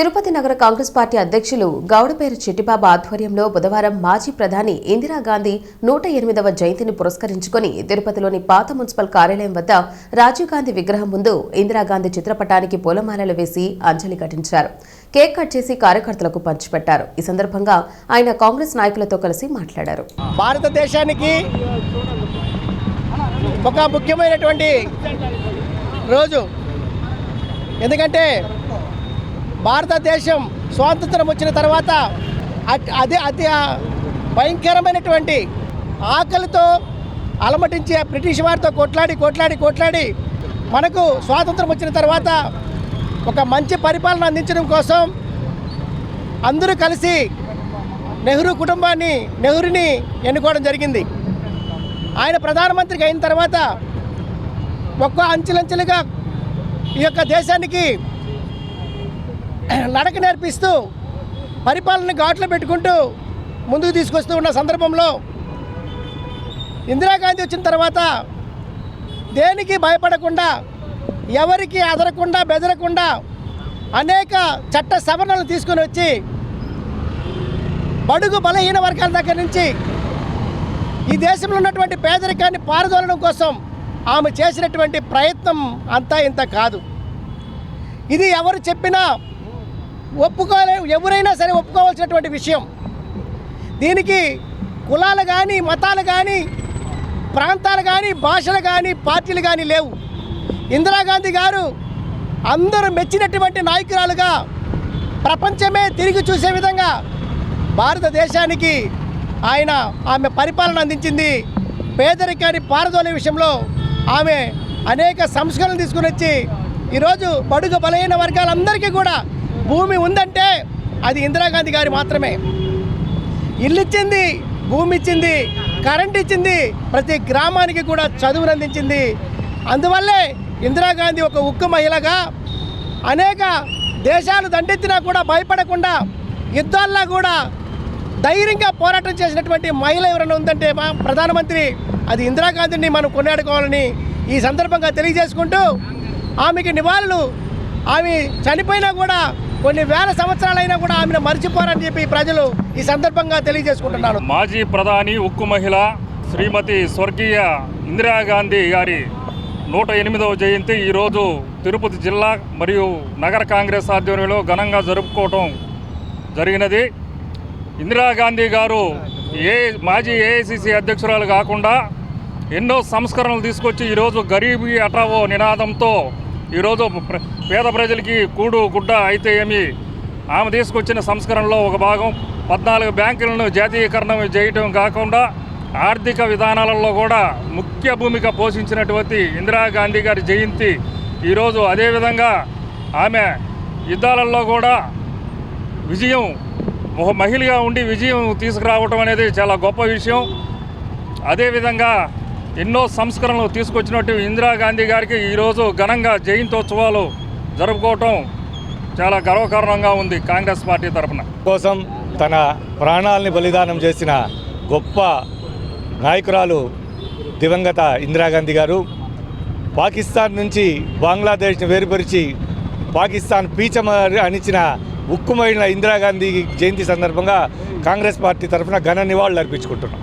తిరుపతి నగర కాంగ్రెస్ పార్టీ అధ్యక్షులు గౌడపేరు చిట్టిబాబు ఆధ్వర్యంలో బుధవారం మాజీ ప్రధాని ఇందిరాగాంధీ నూట ఎనిమిదవ జయంతిని పురస్కరించుకొని తిరుపతిలోని పాత మున్సిపల్ కార్యాలయం వద్ద రాజీవ్ గాంధీ విగ్రహం ముందు ఇందిరాగాంధీ చిత్రపటానికి పూలమాలలు వేసి అంజలి ఘటించారు. కేక్ కట్ చేసి కార్యకర్తలకు పంచిపెట్టారు. ఈ సందర్భంగా ఆయన కాంగ్రెస్ నాయకులతో కలిసి మాట్లాడారు. భారతదేశానికి ఒక ముఖ్యమైనటువంటి రోజు. ఎందుకంటే భారతదేశం స్వాతంత్రం వచ్చిన తర్వాత అదే అతి భయంకరమైనటువంటి ఆకలితో అలమటించే బ్రిటిష్ వారితో కొట్లాడి కొట్లాడి కొట్లాడి మనకు స్వాతంత్రం వచ్చిన తర్వాత ఒక మంచి పరిపాలన అందించడం కోసం అందరూ కలిసి నెహ్రూ కుటుంబాన్ని నెహ్రూని ఎన్నుకోవడం జరిగింది. ఆయన ప్రధానమంత్రికి అయిన తర్వాత ఒక్క అంచెలంచెలుగా ఈ యొక్క దేశానికి నడక నేర్పిస్తూ పరిపాలన ఘాట్లో పెట్టుకుంటూ ముందుకు తీసుకొస్తూ ఉన్న సందర్భంలో ఇందిరాగాంధీ వచ్చిన తర్వాత దేనికి భయపడకుండా ఎవరికి అదరకుండా బెదరకుండా అనేక చట్ట సవరణలు తీసుకొని వచ్చి బడుగు బలహీన వర్గాల దగ్గర నుంచి ఈ దేశంలో ఉన్నటువంటి పేదరికాన్ని పారదోలడం కోసం ఆమె చేసినటువంటి ప్రయత్నం అంతా ఇంత కాదు. ఇది ఎవరు చెప్పినా ఒప్పుకోలే ఎవరైనా సరే ఒప్పుకోవాల్సినటువంటి విషయం. దీనికి కులాలు కానీ మతాలు కానీ ప్రాంతాలు కానీ భాషలు కానీ పార్టీలు కానీ లేవు. ఇందిరాగాంధీ గారు అందరూ మెచ్చినటువంటి నాయకురాలుగా ప్రపంచమే తిరిగి చూసే విధంగా భారతదేశానికి ఆయన ఆమె పరిపాలన అందించింది. పేదరికాన్ని పారదోలే విషయంలో ఆమె అనేక సంస్కరణలు తీసుకుని వచ్చి ఈరోజు బడుగు బలహీన వర్గాలందరికీ కూడా భూమి ఉందంటే అది ఇందిరాగాంధీ గారి మాత్రమే. ఇల్లు ఇచ్చింది భూమి ఇచ్చింది కరెంట్ ఇచ్చింది ప్రతి గ్రామానికి కూడా చదువును అందించింది. అందువల్లే ఇందిరాగాంధీ ఒక ఉక్కు మహిళగా అనేక దేశాలు దండెత్తినా కూడా భయపడకుండా యుద్ధాల్లో కూడా ధైర్యంగా పోరాటం చేసినటువంటి మహిళ ఎవరైనా ఉందంటే మా ప్రధానమంత్రి అది ఇందిరాగాంధీని మనం కొనియాడుకోవాలని ఈ సందర్భంగా తెలియజేసుకుంటూ ఆమెకి నివాళులు ఆమె చనిపోయినా కూడా కొన్ని వేల సంవత్సరాలైనా కూడా ఆమెను మర్చిపోరని చెప్పి ప్రజలు ఈ సందర్భంగా తెలియజేసుకుంటున్నారు. మాజీ ప్రధాని ఉక్కు మహిళ శ్రీమతి స్వర్గీయ ఇందిరాగాంధీ గారి నూట ఎనిమిదవ జయంతి ఈరోజు తిరుపతి జిల్లా మరియు నగర కాంగ్రెస్ ఆధ్వర్యంలో ఘనంగా జరుపుకోవటం జరిగినది. ఇందిరాగాంధీ గారు ఏ మాజీ ఏఐసిసి అధ్యక్షురాలు కాకుండా ఎన్నో సంస్కరణలు తీసుకొచ్చి ఈరోజు గరీబీ అటావో నినాదంతో ఈరోజు పేద ప్రజలకి కూడు గుడ్డ అయితే ఏమి? ఆమె తీసుకొచ్చిన సంస్కరణలో ఒక భాగం పద్నాలుగు బ్యాంకులను జాతీయకరణం చేయటం కాకుండా ఆర్థిక విధానాలలో కూడా ముఖ్య భూమిక పోషించినటువంటి ఇందిరాగాంధీ గారి జయంతి ఈరోజు అదేవిధంగా ఆమె యుద్ధాలలో కూడా విజయం ఒక మహిళగా ఉండి విజయం తీసుకురావటం అనేది చాలా గొప్ప విషయం. అదేవిధంగా ఎన్నో సంస్కరణలు తీసుకొచ్చినట్టు ఇందిరాగాంధీ గారికి ఈరోజు ఘనంగా జయంతోత్సవాలు జరుపుకోవటం చాలా గర్వకారణంగా ఉంది కాంగ్రెస్ పార్టీ తరఫున కోసం తన ప్రాణాలని బలిదానం చేసిన గొప్ప నాయకురాలు దివంగత ఇందిరాగాంధీ గారు పాకిస్తాన్ నుంచి బంగ్లాదేశ్ని వేరుపరిచి పాకిస్తాన్ పీచమ అనిచిన ఉక్కుమైన ఇందిరాగాంధీ జయంతి సందర్భంగా కాంగ్రెస్ పార్టీ తరఫున ఘన నివాళులు అర్పించుకుంటున్నాం.